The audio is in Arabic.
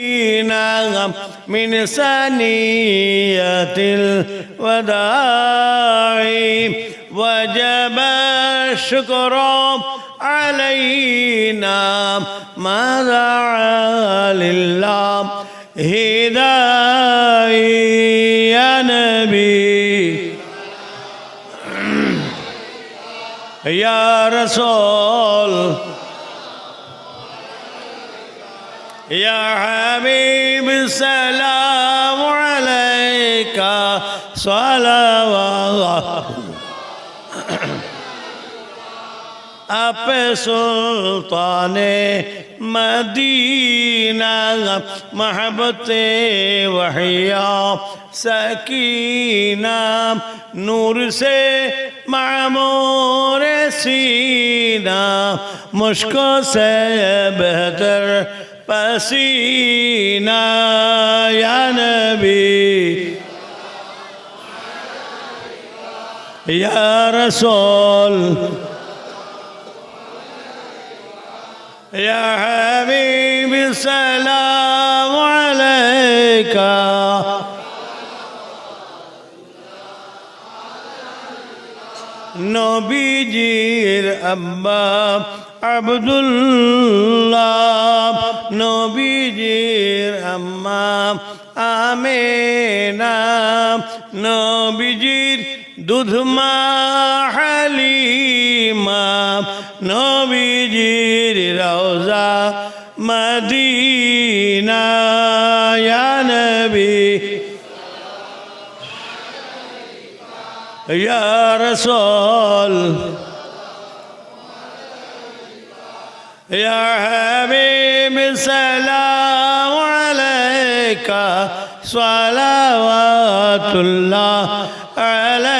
نغم من سنية الوداع وجب الشكر علينا ما دعا لله هداي يا نبي. يا رسول يا حبيب السلام عليك صلوات اپ سلطان مدینہ محبت وحیاء سکینہ نور سے معمور سینہ مشکو سے بہتر پسینہ یا نبی یا رسول يا حبيبي السلام عليك নবীজির আব্বা আব্দুল্লাহ নবীজির আম্মা আমেনা নবীজির দুধমা হালিমা নবীজির রওজা মদিনা ইয়া নবী يا رسول يا حبيب السلام عليك صلوات الله عليك